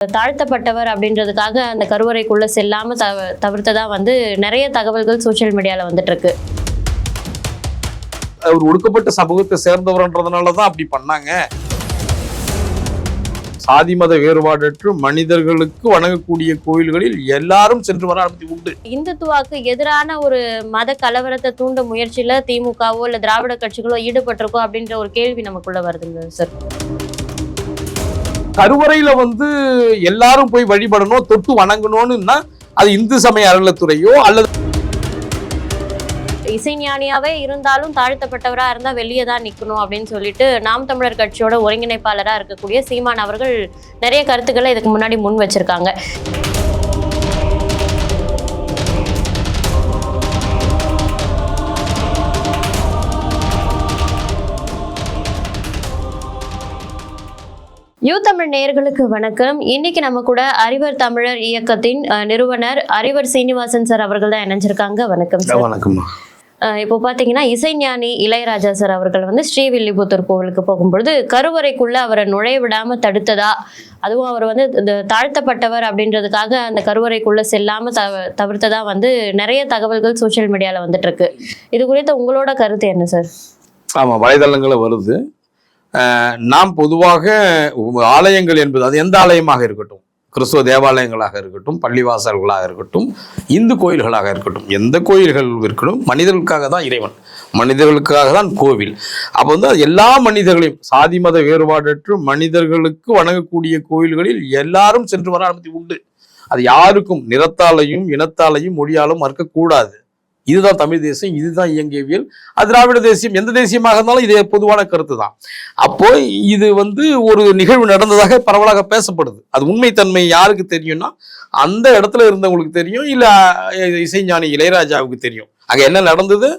தாழ்த்தப்பட்டவர் அப்படின்றதுக்காக அந்த கருவறைக்குள்ள செல்லாம தவ தவிர்த்ததா வந்து நிறைய தகவல்கள் சோஷியல் மீடியால வந்துட்டு இருக்கு அவர் ஒடுக்கப்பட்ட சமூகத்தை சேர்ந்தவர்ன்றதுனால தான் அப்படி பண்ணாங்க. சாதி மத வேறுபாடற்று மனிதர்களுக்கு வணங்கக்கூடிய கோயில்களில் எல்லாரும் சென்று வர அனுமதி உண்டு. இந்துத்துவாக்கு எதிரான ஒரு மத கலவரத்தை தூண்ட முயற்சியில திமுகவோ இல்ல திராவிட கட்சிகளோ ஈடுபட்டிருக்கோ அப்படின்ற ஒரு கேள்வி நமக்குள்ள வருதுங்க சார் கருவறையில வந்து எல்லாரும் போய் வழிபடணும் தொட்டு வணங்கணும்னுன்னா அது இந்து சமய அறநிலத்துறையோ அல்லது இசைஞானியாவே இருந்தாலும் தாழ்த்தப்பட்டவரா இருந்தா வெளியே தான் நிக்கணும் அப்படின்னு சொல்லிட்டு நாம் தமிழர் கட்சியோட ஒருங்கிணைப்பாளரா இருக்கக்கூடிய சீமான் அவர்கள் நிறைய கருத்துக்களை இதுக்கு முன்னாடி முன் வச்சிருக்காங்க. யூ தமிழ் நேயர்களுக்கு வணக்கம். இன்னைக்கு நம்ம கூட அறிவர் தமிழர் இயக்கத்தின் நிறுவனர் அறிவர் சீனிவாசன் சார் அவர்கள் தான் இணைஞ்சிருக்காங்க. வணக்கம் சார். வணக்கம்மா. அஹ் இப்போ பார்த்தீங்கன்னா இசைஞானி இளையராஜா சார் அவர்கள் வந்து ஸ்ரீவில்லிபுத்தூர் கோவிலுக்கு போகும்பொழுது கருவறைக்குள்ள அவரை நுழைய விடாம தடுத்ததா? அதுவும் அவர் வந்து தாழ்த்தப்பட்டவர் அப்படின்றதுக்காக அந்த கருவறைக்குள்ள செல்லாம தவ தவிர்த்ததா வந்து நிறைய தகவல்கள் சோஷியல் மீடியால வந்துட்டு இருக்கு இது குறித்த உங்களோட கருத்து என்ன சார்? ஆமா வலைதளங்கள வருது. நாம் பொதுவாக ஆலயங்கள் என்பது அது எந்த ஆலயமாக இருக்கட்டும்? கிறிஸ்துவ தேவாலயங்களாக இருக்கட்டும் பள்ளிவாசல்களாக இருக்கட்டும் இந்து கோயில்களாக இருக்கட்டும். எந்த கோயில்கள் இருக்கட்டும் மனிதர்களுக்காக தான் இறைவன். மனிதர்களுக்காக தான் கோவில். அப்போ வந்து அது எல்லா மனிதர்களையும் சாதி மத வேறுபாடற்று மனிதர்களுக்கு வணங்கக்கூடிய கோயில்களில் எல்லாரும் சென்று வர அனுமதி உண்டு. அது யாருக்கும் நிறத்தாலையும் இனத்தாலையும் மொழியாலும் மறுக்கக்கூடாது. இதுதான் தமிழ் தேசியம் இதுதான் இயங்கியவியல் அது திராவிட தேசியம் எந்த தேசியமாக இருந்தாலும் இது பொதுவான கருத்து தான் அப்போ இது வந்து ஒரு நிகழ்வு நடந்ததாக பரவலாக பேசப்படுது. அது உண்மைத்தன்மை யாருக்கு தெரியும்னா அந்த இடத்துல இருந்தவங்களுக்கு தெரியும் இல்ல இசைஞானி இளையராஜாவுக்கு தெரியும். அங்க என்ன நடந்தது?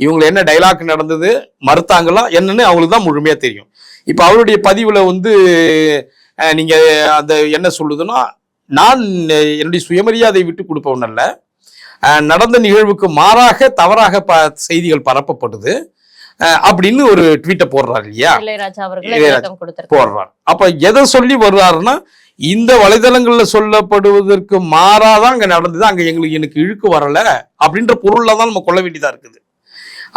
இவங்களை என்ன டைலாக் நடந்தது? மறுத்தாங்களா? என்னன்னு அவங்களுக்கு தான் முழுமையா தெரியும். இப்போ அவருடைய பதிவுல வந்து நீங்கள் நீங்க அந்த என்ன சொல்லுதுன்னா நான் என்னுடைய சுயமரியாதை விட்டு கொடுப்பவன் அல்ல. நடந்த நிகழ்வுக்கு மாறாக தவறாக ப செய்திகள் பரப்பப்படுது. அப்படின்னு ஒரு ட்வீட்டை போடுறாரு இல்லையா? போடுறார். அப்ப எதை சொல்லி வர்றாருன்னா இந்த வலைதளங்கள்ல சொல்லப்படுவதற்கு மாறாதான் அங்க நடந்தது அங்க எங்களுக்கு எனக்கு இழுக்கு வரல அப்படின்ற பொருள்ல தான் நம்ம கொள்ள வேண்டியதா இருக்குது.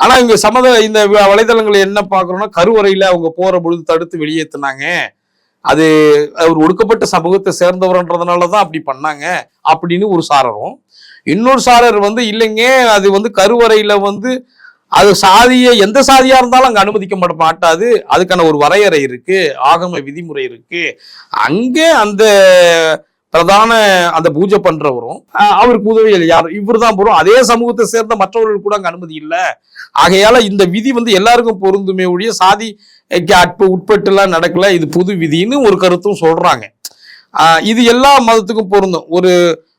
ஆனா இங்க சமத இந்த வலைதளங்களை என்ன பாக்குறோம்னா கருவறையில அவங்க போற பொழுது தடுத்து வெளியேத்துனாங்க. அது அவர் ஒடுக்கப்பட்ட சமூகத்தை சேர்ந்தவர்ன்றதுனால தான் அப்படி பண்ணாங்க அப்படின்னு ஒரு சாரரும் இன்னொரு சாரர் வந்து இல்லைங்க அது வந்து கருவறையில வந்து அது சாதியை எந்த சாதியா இருந்தாலும் அங்கே அனுமதிக்க மாட்ட- மாட்டாது. அதுக்கான ஒரு வரையறை இருக்கு ஆகம விதிமுறை இருக்கு. அங்கே அந்த பிரதான அந்த பூஜை பண்றவரும் அவருக்கு உதவியில் யார் இவர் தான் போறோம். அதே சமூகத்தை சேர்ந்த மற்றவர்கள் கூட அங்கே அனுமதி இல்லை. ஆகையால இந்த விதி வந்து எல்லாருக்கும் பொருந்துமே ஒழிய சாதி அட்பு உட்பட்டுலாம் நடக்கல. இது புது விதின்னு ஒரு கருத்தும் சொல்றாங்க. இது எல்லா மதத்துக்கும் பொருந்தும். ஒரு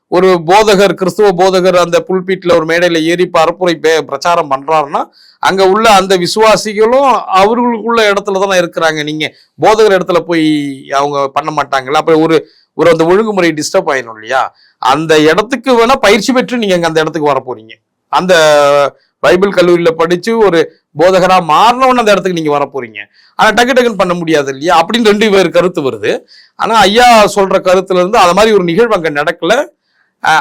ஒரு போதகர் கிறிஸ்துவ போதகர் அந்த புல்பீட்டில் ஒரு மேடையில் ஏறி பரப்புரை பே- பிரச்சாரம் பண்ணுறாருன்னா அங்கே உள்ள அந்த விசுவாசிகளும் அவர்களுக்குள்ள இடத்துல தானே இருக்கிறாங்க. நீங்கள் போதகர் இடத்துல போய் அவங்க பண்ண மாட்டாங்கல்ல. அப்போ ஒரு ஒரு அந்த ஒழுங்குமுறை டிஸ்டர்ப் ஆயிடும் இல்லையா? அந்த இடத்துக்கு வேணால் பயிற்சி பெற்று நீங்கள் அங்கே அந்த இடத்துக்கு வர அந்த பைபிள் கல்லூரியில் படித்து ஒரு போதகராக மாறினவன அந்த இடத்துக்கு நீங்கள் வர ஆனால் டக்கு டக்குன்னு பண்ண முடியாது இல்லையா? அப்படின்னு ரெண்டு பேர் கருத்து வருது. ஆனால் ஐயா சொல்கிற கருத்துலேருந்து அது மாதிரி ஒரு நிகழ்வு அங்கே நடக்கலை.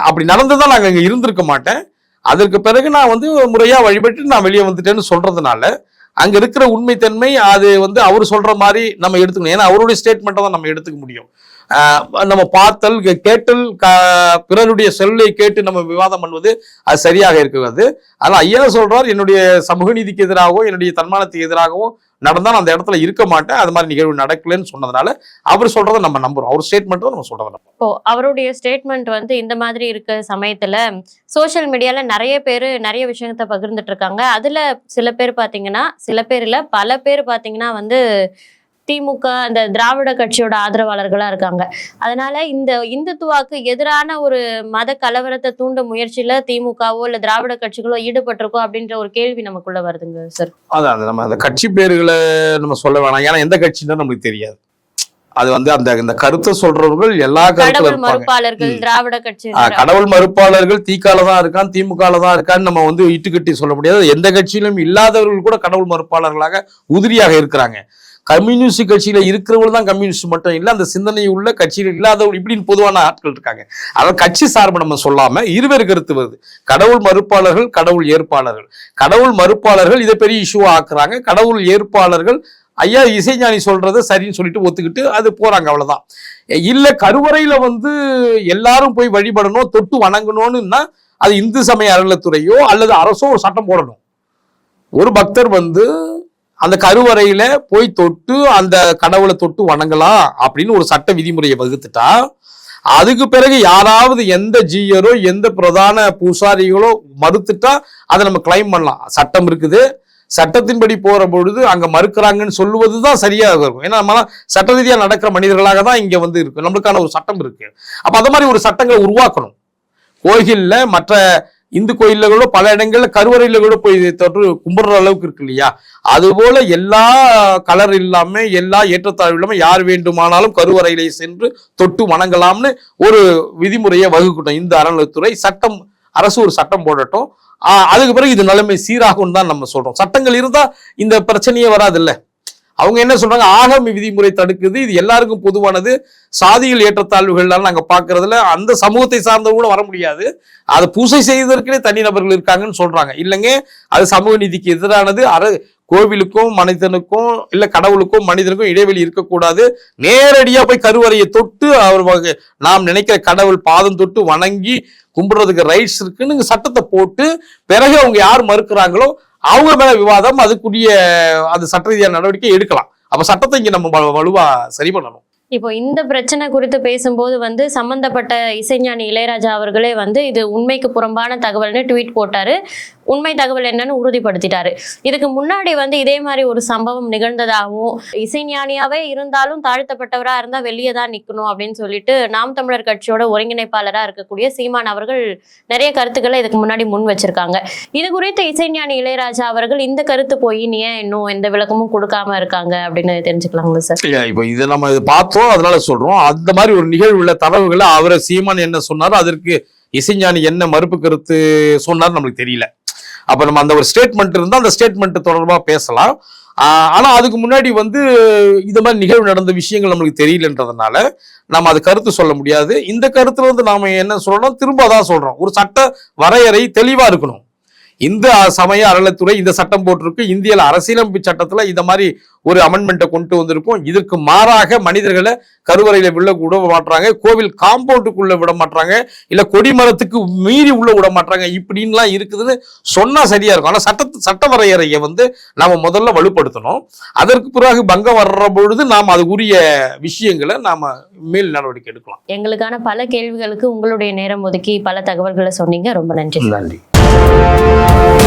அப்படி நடந்ததான் நாங்கள் இங்கே இருந்திருக்க மாட்டேன். அதற்கு பிறகு நான் வந்து முறையாக வழிபட்டு நான் வெளியே வந்துட்டேன்னு சொல்கிறதுனால அங்கே இருக்கிற உண்மைத்தன்மை அது வந்து அவர் சொல்கிற மாதிரி நம்ம எடுத்துக்கணும். ஏன்னா அவருடைய ஸ்டேட்மெண்ட்டை தான் நம்ம எடுத்துக்க முடியும். நம்ம பார்த்தல் கேட்டல் க- பிறருடைய செல்லை கேட்டு நம்ம விவாதம் பண்ணுவது அது சரியாக இருக்கிறது. ஆனால் ஐயா சொல்றார் என்னுடைய சமூக நீதிக்கு எதிராகவோ என்னுடைய தன்மானத்துக்கு எதிராகவோ நடந்தா நான் அந்த இடத்துல இருக்க மாட்டேன். அது மாதிரி நிகழ்வு நடக்கலன்னு சொன்னதுனால அவர் சொல்றதை நம்ம நம்புறோம். அவர் ஸ்டேட்மெண்ட் நம்ம சொல்றதை நம்புறோம். இப்போ அவருடைய ஸ்டேட்மெண்ட் வந்து இந்த மாதிரி இருக்க சமயத்துல சோசியல் மீடியால நிறைய பேர் நிறைய விஷயத்த பகிர்ந்துட்டு இருக்காங்க. அதுல சில பேர் பாத்தீங்கன்னா சில பேர் இல்ல பல பேர் பாத்தீங்கன்னா வந்து திமுக அந்த திராவிட கட்சியோட ஆதரவாளர்களா இருக்காங்க. அதனால இந்த இந்துத்துவாக்கு எதிரான ஒரு மத கலவரத்தை தூண்ட முயற்சியில திமுகவோ இல்ல திராவிட கட்சிகளோ ஈடுபட்டிருக்கோ அப்படின்ற ஒரு கேள்வி நமக்குள்ள வருதுங்க சார். அதான் அது நம்ம அந்த கட்சி பேர்களை நம்ம சொல்ல வேணாம். ஏன்னா எந்த கட்சின்னு நம்மளுக்கு தெரியாது. அது வந்து அந்த இந்த கருத்தை சொல்றவர்கள் எல்லா இருப்பாங்க. மறுப்பாளர்கள். திராவிட கட்சி கடவுள் மறுப்பாளர்கள் தீக்கால தான் இருக்கான் திமுகல தான் இருக்கான்னு நம்ம வந்து இட்டுக்கட்டி சொல்ல முடியாது. எந்த கட்சியிலும் இல்லாதவர்கள் கூட கடவுள் மறுப்பாளர்களாக உதிரியாக இருக்கிறாங்க. கம்யூனிஸ்ட் கட்சியில இருக்கிறவங்க தான் கம்யூனிஸ்ட் மட்டும் இல்லை அந்த சிந்தனை உள்ள கட்சியில் இல்லாதவங்க இப்படின்னு பொதுவான ஆட்கள் இருக்காங்க. அதாவது கட்சி சார்பு நம்ம சொல்லாம இருவேறு கருத்து வருது. கடவுள் மறுப்பாளர்கள் கடவுள் ஏற்பாளர்கள். கடவுள் மறுப்பாளர்கள் இதை பெரிய இஷ்யூவா ஆக்குறாங்க. கடவுள் ஏற்பாளர்கள் ஐயா இசைஞானி சொல்றத சரின்னு சொல்லிட்டு ஒத்துக்கிட்டு அது போறாங்க அவ்வளவுதான். இல்ல கருவறையில வந்து எல்லாரும் போய் வழிபடணும் தொட்டு வணங்கணும்னுன்னா அது இந்து சமய அறநிலத்துறையோ அல்லது அரசோ ஒரு சட்டம் போடணும். ஒரு பக்தர் வந்து அந்த கருவறையில போய் தொட்டு அந்த கடவுளை தொட்டு வணங்கலாம் அப்படின்னு ஒரு சட்ட விதிமுறையை வகுத்துட்டா அதுக்கு பிறகு யாராவது எந்த ஜீயரோ எந்த பிரதான பூசாரிகளோ மறுத்துட்டா அதை நம்ம கிளைம் பண்ணலாம். சட்டம் இருக்குது. சட்டத்தின்படி போற பொழுது அங்க மறுக்கிறாங்கன்னு சொல்லுவது தான் சரியா இருக்கும். ஏன்னா நம்ம சட்ட ரீதியாக நடக்கிற மனிதர்களாக தான் இங்க வந்து இருக்கு. நம்மளுக்கான ஒரு சட்டம் இருக்கு. அப்ப அந்த மாதிரி ஒரு சட்டங்களை உருவாக்கணும். கோயிலில் மற்ற இந்து கோயில்ல கூட பல இடங்கள்ல கருவறையில கூட போய் தொற்று கும்பிடுற அளவுக்கு இருக்கு இல்லையா? அதுபோல எல்லா கலர் இல்லாம எல்லா ஏற்றத்தாழ்வு இல்லாம யார் வேண்டுமானாலும் கருவறையிலே சென்று தொட்டு வணங்கலாம்னு ஒரு விதிமுறையை வகுக்கட்டும் இந்த அறநிலைத்துறை சட்டம் அரசு ஒரு சட்டம் போடட்டும். அதுக்கு பிறகு இது நிலைமை சீராகும் தான் நம்ம சொல்றோம். சட்டங்கள் இருந்தா இந்த பிரச்சனையே வராது இல்லை அவங்க என்ன சொல்றாங்க? ஆகம விதிமுறை தடுக்குது. இது எல்லாருக்கும் பொதுவானது. சாதியில் ஏற்றத்தாழ்வுகள்லாம் நாங்க பாக்குறதுல அந்த சமூகத்தை சார்ந்தவங்க கூட வர முடியாது. அதை பூசை செய்வதற்கே தனிநபர்கள் இருக்காங்கன்னு சொல்றாங்க. இல்லைங்க அது சமூக நீதிக்கு எதிரானது. அற கோவிலுக்கும் மனிதனுக்கும் இல்ல கடவுளுக்கும் மனிதனுக்கும் இடைவெளி இருக்கக்கூடாது. நேரடியா போய் கருவறையை தொட்டு அவர் நாம் நினைக்கிற கடவுள் பாதம் தொட்டு வணங்கி கும்பிடுறதுக்கு ரைட்ஸ் இருக்குன்னு சட்டத்தை போட்டு பிறகு அவங்க யார் மறுக்கிறாங்களோ அவங்க மேல விவாதம் அதுக்குரிய அது சட்ட ரீதியான நடவடிக்கை எடுக்கலாம். அப்ப சட்டத்தை இங்க நம்ம வலுவா சரி பண்ணணும். இப்போ இந்த பிரச்சனை குறித்து பேசும்போது வந்து சம்பந்தப்பட்ட இசைஞானி இளையராஜா அவர்களே வந்து இது உண்மைக்கு புறம்பான தகவல்னு ட்வீட் போட்டாரு. உண்மை தகவல் என்னன்னு உறுதிப்படுத்திட்டாரு. இதுக்கு முன்னாடி வந்து இதே மாதிரி ஒரு சம்பவம் நிகழ்ந்ததாகவும் இசைஞானியாவே இருந்தாலும் தாழ்த்தப்பட்டவரா இருந்தா வெளியே தான் நிக்கணும் அப்படின்னு சொல்லிட்டு நாம் தமிழர் கட்சியோட ஒருங்கிணைப்பாளரா இருக்கக்கூடிய சீமான் அவர்கள் நிறைய கருத்துக்களை இதுக்கு முன்னாடி முன் வச்சிருக்காங்க. இது குறித்து இசைஞானி இளையராஜா அவர்கள் இந்த கருத்து போய் நீ ஏன் இன்னும் எந்த விளக்கமும் கொடுக்காம இருக்காங்க அப்படின்னு தெரிஞ்சுக்கலாங்களா சார்? இல்ல இப்போ இதை நம்ம பார்த்தோம் அதனால சொல்றோம். அந்த மாதிரி ஒரு நிகழ்வுள்ள தரவுகளை அவரை சீமான் என்ன சொன்னாரோ அதற்கு இசைஞானி என்ன மறுப்பு கருத்து சொன்னார் நம்மளுக்கு தெரியல. அப்ப நம்ம அந்த ஒரு ஸ்டேட்மெண்ட் இருந்தா அந்த ஸ்டேட்மெண்ட் தொடர்பா பேசலாம். ஆஹ் ஆனா அதுக்கு முன்னாடி வந்து இது மாதிரி நிகழ்வு நடந்த விஷயங்கள் நம்மளுக்கு தெரியலன்றதுனால நம்ம அது கருத்து சொல்ல முடியாது. இந்த கருத்துல வந்து நாம என்ன சொல்றோம் திரும்ப அதான் சொல்றோம். ஒரு சட்ட வரையறை தெளிவா இருக்கணும். இந்த சமய அறநிலைத்துறை இந்த சட்டம் போட்டிருக்கு. இந்தியால அரசியலமைப்பு சட்டத்துல இந்த மாதிரி ஒரு அமெண்ட்மெண்ட்டை கொண்டு வந்திருக்கும். இதற்கு மாறாக மனிதர்களை கருவறையில விட விட மாட்டாங்க கோவில் காம்பவுண்டுக்குள்ள விட மாட்டாங்க இல்ல கொடிமரத்துக்கு மீறி உள்ள விட மாட்டாங்க இப்படின்லாம் இருக்குதுன்னு சொன்னா சரியா இருக்கும். ஆனா சட்ட சட்ட வரையறையை வந்து நாம முதல்ல வலுப்படுத்தணும். அதற்கு பிறகு பங்கம் வர்ற பொழுது நாம் அது உரிய விஷயங்களை நாம மேல் நடவடிக்கை எடுக்கலாம். எங்களுக்கான பல கேள்விகளுக்கு உங்களுடைய நேரம் ஒதுக்கி பல தகவல்களை சொன்னீங்க. ரொம்ப நன்றி. நன்றி. Música